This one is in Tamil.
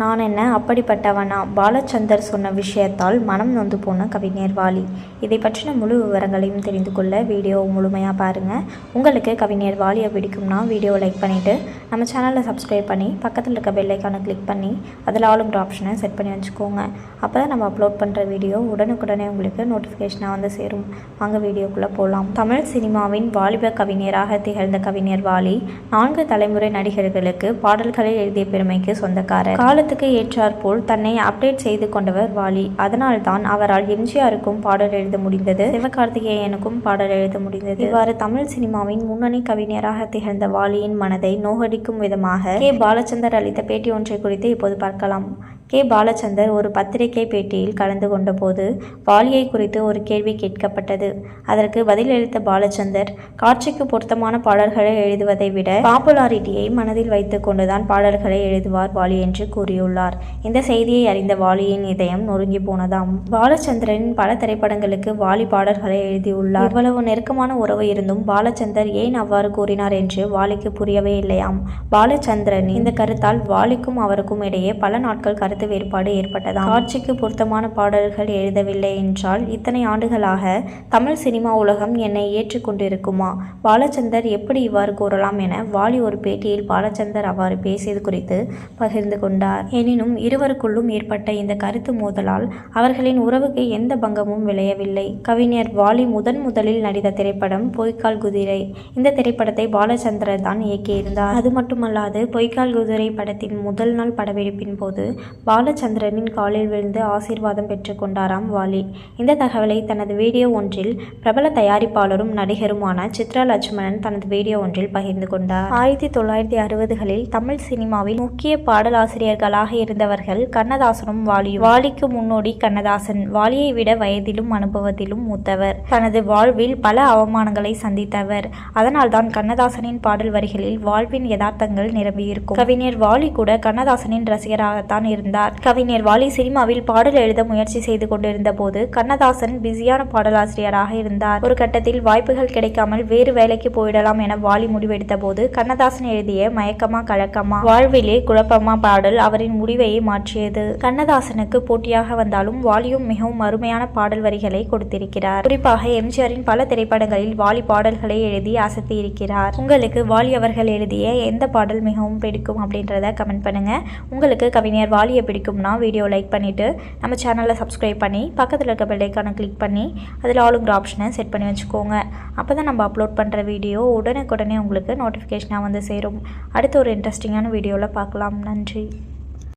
நான் என்ன? அப்படிப்பட்டவனா? பாலச்சந்தர் சொன்ன விஷயத்தால் மனம் நொந்து போன கவிஞர் வாலி. இதை பற்றின முழு விவரங்களையும் தெரிந்து கொள்ள வீடியோ முழுமையாக பாருங்கள் உங்களுக்கு கவிஞர் வாலியை பிடிக்கும்னா வீடியோ லைக் பண்ணிவிட்டு நம்ம சேனலை சப்ஸ்கிரைப் பண்ணி பக்கத்தில் இருக்க பெல் கிளிக் பண்ணி அதில் ஆளுங்கிற ஆப்ஷனை செட் பண்ணி வச்சுக்கோங்க. அப்போ தான் நம்ம அப்லோட் பண்ணுற வீடியோ உடனுக்குடனே உங்களுக்கு நோட்டிஃபிகேஷனாக வந்து சேரும். வாங்க வீடியோக்குள்ளே போகலாம் தமிழ் சினிமாவின் வாலிப கவிஞராக திகழ்ந்த கவிஞர் வாலி நான்கு தலைமுறை நடிகர்களுக்கு பாடல்களை எழுதிய பெருமைக்கு சொந்தக்காரர். காலத்துக்கு ஏற்றாற்போல் தன்னை அப்டேட் செய்து கொண்டவர் வாலி. அதனால்தான் அவரால் எம்ஜிஆருக்கும் பாடல் எழுத முடிந்தது. சிவகார்த்திகேயனுக்கும் பாடல் எழுத முடிந்தது. இவ்வாறு தமிழ் சினிமாவின் முன்னணி கவிஞராக திகழ்ந்த வாலியின் மனதை நோகடிக்கும் விதமாக கே. பாலச்சந்தர் அளித்த பேட்டி ஒன்றை குறித்து இப்போது பார்க்கலாம். கே. பாலச்சந்தர் ஒரு பத்திரிகை பேட்டியில் கலந்து கொண்டபோது வாலியை குறித்து ஒரு கேள்வி கேட்கப்பட்டது. அதற்கு பதிலளித்த பாலச்சந்தர் காட்சிக்கு பொருத்தமான பாடல்களை எழுதுவதை விட பாப்புலாரிட்டியை மனதில் வைத்துக் கொண்டுதான் பாடல்களை எழுதுவார் வாலி என்று கூறியுள்ளார். இந்த செய்தியை அறிந்த வாலியின் இதயம் நொறுங்கி போனதாம். பாலச்சந்திரனின் பல திரைப்படங்களுக்கு வாலி பாடல்களை எழுதியுள்ளார். இவ்வளவு நெருக்கமான உறவு இருந்தும் பாலச்சந்தர் ஏன் அவ்வாறு கூறினார் என்று வாலிக்கு புரியவே இல்லையாம். பாலச்சந்திரன் இந்த கருத்தால் வாலிக்கும் அவருக்கும் இடையே பல நாட்கள் கருத்து வேறுபாடு ஏற்பட்டதாம். காட்சிக்கு பொருத்தமான பாடல்கள் எழுதவில்லை என்றால் இத்தனை ஆண்டுகளாக தமிழ் சினிமா உலகம் என்னை ஏற்றுக்கொண்டிருக்குமா பாலச்சந்தர் எப்படி இவ்வாறு கூறலாம் என வாலி ஒரு பேட்டியில் பாலச்சந்தர் அவ்வாறு பேசியது குறித்து பகிர்ந்து கொண்டார். எனினும் இருவருக்குள்ளும் ஏற்பட்ட இந்த கருத்து மோதலால் அவர்களின் உறவுக்கு எந்த பங்கமும் விளையவில்லை. கவிஞர் வாலி முதன் முதலில் நடித்த திரைப்படம் பொய்க்கால் குதிரை. இந்த திரைப்படத்தை பாலச்சந்திரன் தான் இயக்கியிருந்தார். அது மட்டுமல்லாது பொய்க்கால் குதிரை படத்தின் முதல் நாள் படப்பிடிப்பின் போது பாலச்சந்திரனின் காலில் விழுந்து ஆசீர்வாதம் பெற்றுக்கொண்டாராம் வாலி. இந்த தகவலை தனது வீடியோ ஒன்றில் பிரபல தயாரிப்பாளரும் நடிகருமான சித்ரா லட்சுமணன் தனது வீடியோ ஒன்றில் பகிர்ந்து கொண்டார். ஆயிரத்தி தொள்ளாயிரத்தி அறுபதுகளில் தமிழ் சினிமாவில் முக்கிய பாடலாசிரியர்களாக இருந்தவர்கள் கண்ணதாசனும் வாலியும். வாலிக்கு முன்னோடி கண்ணதாசன். வாலியை விட வயதிலும் அனுபவத்திலும் மூத்தவர். தனது வாழ்வில் பல அவமானங்களை சந்தித்தவர். அதனால்தான் கண்ணதாசனின் பாடல் வரிகளில் வாழ்வின் யதார்த்தங்கள் நிரம்பியிருக்கும். கவிஞர் வாலி கூட கண்ணதாசனின் ரசிகராகத்தான் இருந்தார் கவிஞர் வாலி சினிமாவில் பாடல் எழுத முயற்சி செய்து கொண்டிருந்த போது கண்ணதாசன் பிஸியான பாடலாசிரியராக இருந்தார். ஒரு கட்டத்தில் வாய்ப்புகள் கிடைக்காமல் வேறு வேலைக்கு போயிடலாம் என வாலி முடிவெடுத்த போது கண்ணதாசன் எழுதிய மயக்கமா கலக்கமா வாழ்விலே குழப்பமா பாடல் அவரின் முடிவையே மாற்றியது. கண்ணதாசனுக்கு போட்டியாக வந்தாலும் வாலியும் மிகவும் அருமையான பாடல் வரிகளை கொடுத்திருக்கிறார். குறிப்பாக எம்ஜிஆரின் பல திரைப்படங்களில் வாலி பாடல்களை எழுதி அசத்தி இருக்கிறார் உங்களுக்கு வாலி அவர்கள் எழுதிய எந்த பாடல் மிகவும் பிடிக்கும் அப்படின்றத கமெண்ட் பண்ணுங்க. உங்களுக்கு கவிஞர் வீடியோ பிடிக்கும்னா வீடியோ லைக் பண்ணிவிட்டு நம்ம சேனலை சப்ஸ்கிரைப் பண்ணி பக்கத்தில் இருக்க பெல்லைக்கானை கிளிக் பண்ணி அதில் ஆளுங்கிற ஆப்ஷனை செட் பண்ணி வச்சுக்கோங்க. அப்போ தான் நம்ம அப்லோட் பண்ணுற வீடியோ உடனுக்குடனே உங்களுக்கு நோட்டிஃபிகேஷனாக வந்து சேரும். அடுத்த ஒரு இன்ட்ரெஸ்டிங்கான வீடியோவில் பார்க்கலாம். நன்றி.